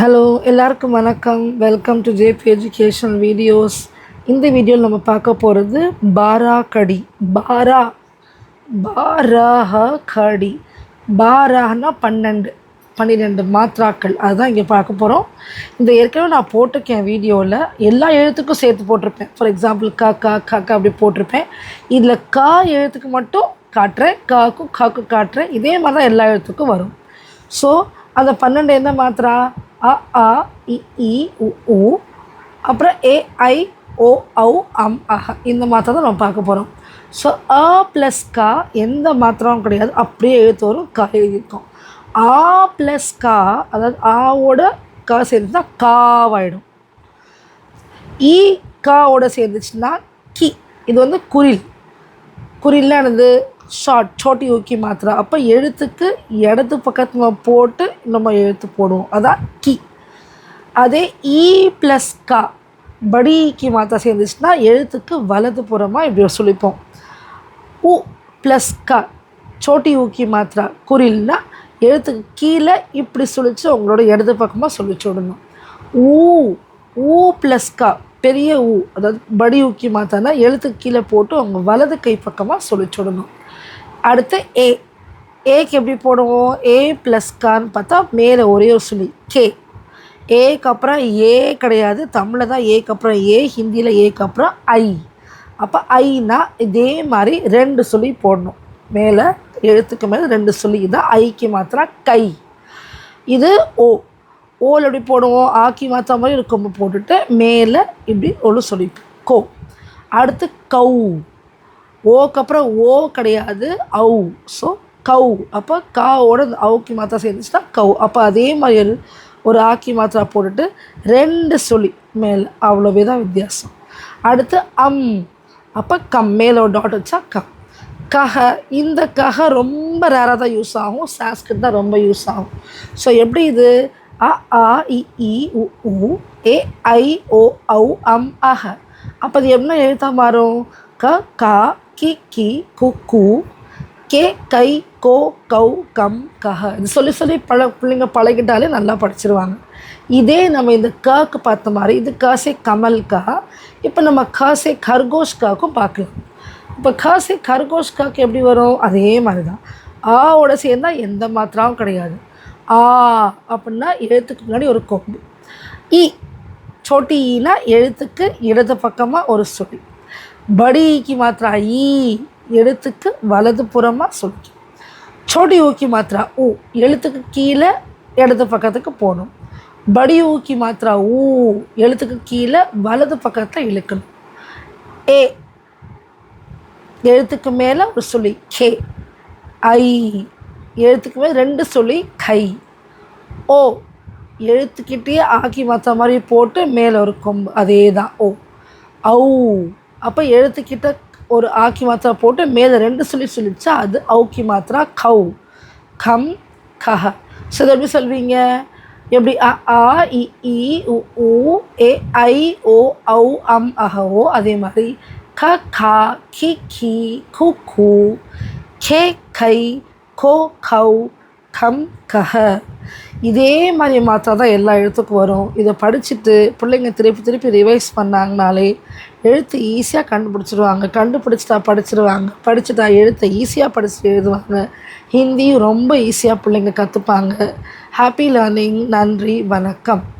Hello எல்லாருக்கும் வணக்கம். Welcome to JP educational videos இந்த வீடியோவில் நம்ம பார்க்க போகிறது பாரா கடி பாரா பாராஹ கடி பாரான்னா பன்னெண்டு பன்னிரெண்டு மாத்ராக்கள் அதுதான் இங்கே பார்க்க போகிறோம் இந்த ஏற்கனவே நான் போட்டிருக்கேன் வீடியோவில் எல்லா எழுத்துக்கும் சேர்த்து போட்டிருப்பேன். ஃபார் எக்ஸாம்பிள் க கா க அப்படி போட்டிருப்பேன். இதில் கா எழுத்துக்கு மட்டும் காட்டுறேன். காக்கும் காக்கும் காட்டுறேன். இதே மாதிரி தான் எல்லா எழுத்துக்கும் வரும். ஸோ அந்த பன்னெண்டு என்ன மாத்திரா? அ ஆ இ இ உ உ. அப்புறம் ஏ ஐ ஓ ஔ அம் அஹ. இந்த மாத்திரை தான் நம்ம பார்க்க போகிறோம் ஸோ அ ப்ளஸ் கா எந்த மாத்திரம் கிடையாது. அப்படியே எழுத்து வரும் கா எழுதியிருக்கோம். ஆ ப்ளஸ் கா அதாவது ஆவோட கா சேர்ந்துச்சுன்னா காவாயிடும். ஈ காவோட சேர்ந்துச்சுன்னா கி. இது வந்து குரில். குரில்லாம் என்னது? ஷார்ட் சோட்டி ஊக்கி மாத்திரா. அப்போ எழுத்துக்கு இடது பக்கத்தில் போட்டு நம்ம எழுத்து போடுவோம். அதான் கி. அதே இ ப்ளஸ் கா படிக்கு மாத்திரா சேர்ந்துச்சுன்னா எழுத்துக்கு வலது புறமாக இப்படி சொல்லிப்போம். உ ப்ளஸ் கா சோட்டி ஊக்கி மாத்திரா. குறில்னா எழுத்துக்கு கீழே இப்படி சொல்லிச்சு உங்களோட இடது பக்கமாக சொல்லிச்சு விடணும். ஊ ஊ ப்ளஸ் கா பெரிய ஊ அதாவது படி ஊக்கி மாத்தானா எழுத்துக்கு கீழே போட்டு அவங்க வலது கை பக்கமாக சொல்லிச்சுடணும் அடுத்து ஏ ஏக்கு எப்படி போடுவோம்? ஏ ப்ளஸ் கான்னு பார்த்தா மேலே ஒரே ஒரு சொல்லி கே ஏக்கு அப்புறம் ஏ கிடையாது. தமிழில் தான் ஏக்கு அப்புறம் ஏ ஹிந்தியில் ஏக்கு அப்புறம் ஐ அப்போ ஐனா இதே மாதிரி ரெண்டு சொல்லி போடணும். மேலே எழுத்துக்கு மேலே ரெண்டு சொல்லி தான் ஐக்கு மாத்திரம் கை. இது ஓ ஓல் எப்படி போடுவோம் ஆக்கி மாற்ற மாதிரி ஒரு கொம்பு போட்டுட்டு மேலே இப்படி ஒழு சொல்லி கோ. அடுத்து கௌ. ஓக்கு அப்புறம் ஓ கிடையாது அவு ஸோ கௌ. அப்போ காவோட இந்த அவுக்கி மாத்திரா சேர்ந்துச்சுன்னா கவு அப்போ அதே மாதிரி ஒரு ஒரு ஆக்கி மாத்திரா போட்டுட்டு ரெண்டு சொல்லி மேலே. அவ்வளோவே தான் வித்தியாசம். அடுத்து அம். அப்போ கம். மேலே ஒரு டாட் வச்சா கம் கஹ. இந்த கஹ ரொம்ப ரேராக தான் யூஸ் ஆகும். சாஸ்கிரிட் தான் ரொம்ப யூஸ் ஆகும். ஸோ எப்படி இது? அ ஆ இ இ உ உ ஏ ஐ ஓ ஔ அம் அஹ அப்போ அது என்ன எழுத்தா மாறும்? க கா கி கி கு கு கே கை கோ கௌ கம் கஹ. இது சொல்லி சொல்லி பழ பிள்ளைங்க பழகிட்டாலே நல்லா படிச்சிருவாங்க. இதே நம்ம இந்த காக்கு பார்த்த மாதிரி இது காசே கமல் கா இப்போ நம்ம காசே கர்கோஷ் காக்கும் பார்க்கலாம். இப்போ காசே கர்கோஷ் காக்கு எப்படி வரும்? அதே மாதிரி தான். ஆவோட சேர்ந்தா எந்த மாத்திராவும் கிடையாது. ஆ அப்படின்னா எழுத்துக்கு முன்னாடி ஒரு கொம்பு. இ சோட்டி ஈனா எழுத்துக்கு இடது பக்கமாக ஒரு சொல்லி படிக்கு மாத்திரா ஈ எழுத்துக்கு வலது புறமாக சொல்லி சோட்டி ஊக்கி மாத்திரா ஊ எழுத்துக்கு கீழே இடது பக்கத்துக்கு போகணும் படி ஊக்கி மாத்திரா ஊ எழுத்துக்கு கீழே வலது பக்கத்தில் இழுக்கணும். ஏ எழுத்துக்கு மேலே ஒரு சொல்லி கே. ஐ. எழுத்துக்குமே ரெண்டு சொல்லி கை. ஓ. எழுத்துக்கிட்டே ஆக்கி மாற்ற மாதிரி போட்டு மேலே ஒரு கொம்பு. அதே தான் ஓ. ஔ. அப்போ எழுத்துக்கிட்ட ஒரு ஆக்கி மாத்திரா போட்டு மேலே ரெண்டு சொல்லி சொல்லிச்சா அது அவுக்கி மாத்திரா கௌ. கம் கஹ. ஸோ இதை எப்படி சொல்வீங்க? எப்படி? அ ஆ இ இ உ ஏ ஐ ஓ ஔ அம் அஹ ஓ. அதே மாதிரி க கா கி கி கு கு கே கை கோ கௌ கம் கஹ. இதே மாதிரி மாற்றா தான் எல்லா எழுத்துக்கும் வரும். இதை படிச்சுட்டு பிள்ளைங்க திருப்பி திருப்பி ரிவைஸ் பண்ணாங்கனாலே எழுத்து ஈஸியாக கண்டுபிடிச்சிருவாங்க. கண்டுபிடிச்சிட்டா படிச்சிருவாங்க. படிச்சுட்டா எழுத்தை ஈஸியாக படிச்சுட்டு எழுதுவாங்க. ஹிந்தியும் ரொம்ப ஈஸியாக பிள்ளைங்க கற்றுப்பாங்க ஹாப்பி லேர்னிங் நன்றி. வணக்கம்.